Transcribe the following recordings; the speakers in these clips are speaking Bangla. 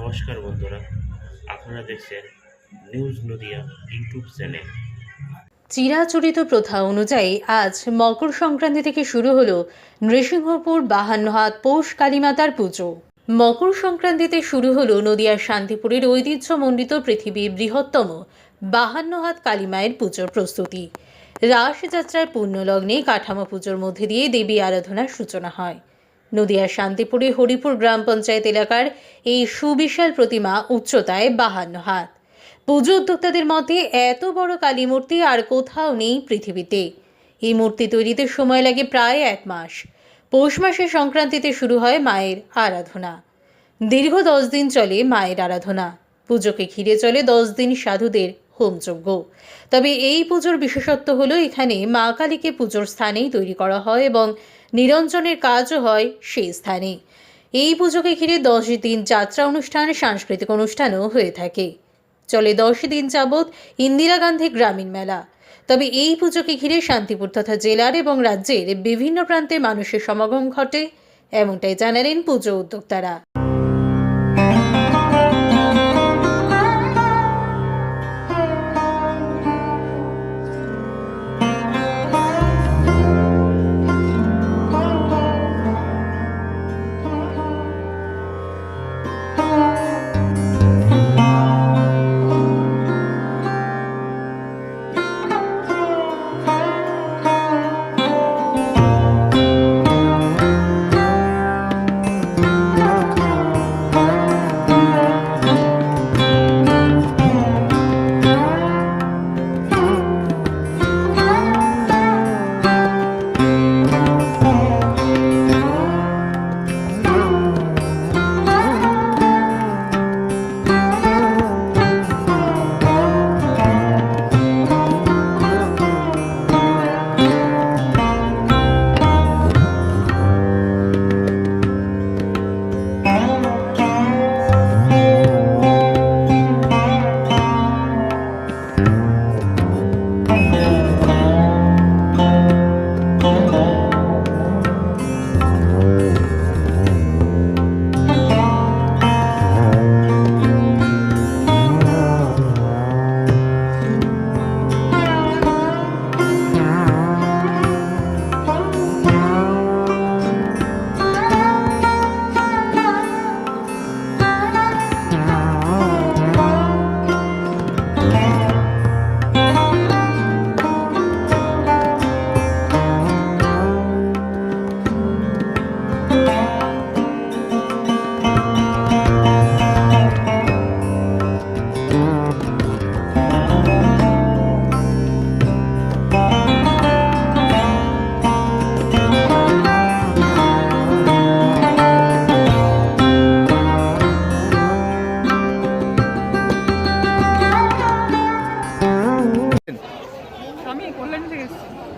নমস্কার বন্ধুরা, আপনারা দেখছেন নিউজ নদিয়া ইউটিউব চ্যানেল। চিরাচরিত প্রথা অনুযায়ী আজ মকর সংক্রান্তি থেকে শুরু হলো নৃসিংহপুর বাহান্ন হাত পৌষ কালীমাতার পুজো। মকর সংক্রান্তিতে শুরু হলো নদিয়ার শান্তিপুরের ঐতিহ্যমণ্ডিত পৃথিবীর বৃহত্তম বাহান্ন হাত কালীমায়ের পুজোর প্রস্তুতি। রাসযাত্রার পুণ্যলগ্নে কাঠামো পুজোর মধ্যে দিয়ে দেবী আরাধনার সূচনা হয়। নদিয়ার শান্তিপুরে হরিপুর গ্রাম পঞ্চায়েত এলাকার এই সুবিশাল প্রতিমা উচ্চতায় বাহান্ন হাত। পুজো উদ্যোক্তাদের মধ্যে এত বড় কালী মূর্তি আর কোথাও নেই পৃথিবীতে। এই মূর্তি তৈরিতে সময় লাগে প্রায় এক মাস। পৌষ মাসের সংক্রান্তিতে শুরু হয় মায়ের আরাধনা। দীর্ঘ দশ দিন চলে মায়ের আরাধনা। পুজোকে ঘিরে চলে দশ দিন সাধুদের হোমযজ্ঞ। তবে এই পুজোর বিশেষত্ব হলো, এখানে মা কালীকে পুজোর স্থানেই তৈরি করা হয় এবং নিরঞ্জনের কাজও হয় সেই স্থানে। এই পুজোকে ঘিরে দশ দিন যাত্রা অনুষ্ঠান, সাংস্কৃতিক অনুষ্ঠানও হয়ে থাকে। চলে দশ দিন যাবৎ ইন্দিরা গান্ধী গ্রামীণ মেলা। তবে এই পুজোকে ঘিরে শান্তিপুর তথা জেলার এবং রাজ্যের বিভিন্ন প্রান্তে মানুষের সমাগম ঘটে, এমনটাই জানালেন পুজো উদ্যোক্তারা।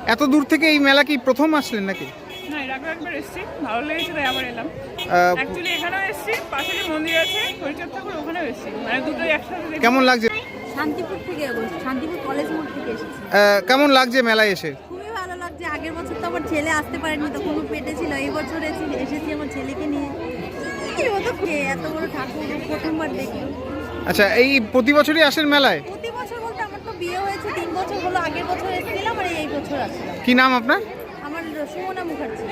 এত দূর থেকে এই মেলা কি প্রথম আসলেন নাকি? না এর আগেও একবার এসেছি। ভালো লেগেছে তাই আবার এলাম। অ্যাকচুয়ালি এখানেও এসেছি পাশে যে মন্দির আছে হরিচাঁদ ঠাকুর ওখানেও এসেছি। মানে দুটোই একসাথে কেমন লাগছে? শান্তিপুর থেকে শান্তিপুর কলেজ মোড় থেকে এসেছি। কেমন লাগছে মেলায় এসে? খুবই ভালো লাগছে। আগের বছর তো আমার ছেলে আসতে পারেনি তখন পেটে ছিল। এই বছর এসে- এসেছি আমার ছেলেকে নিয়ে। কি হতো এত বড় ঠাকুর প্রথমবার দেখি আচ্ছা এই প্রতি বছরই আসেন মেলায় প্রতি বছর বলতে আমার তো বিয়ে হয়েছে তিন বছর হলো আগের বছর এসেছিলাম আর এই বছর আসলাম। কি নাম আপনার? আমার সুমনা মুখার্জি।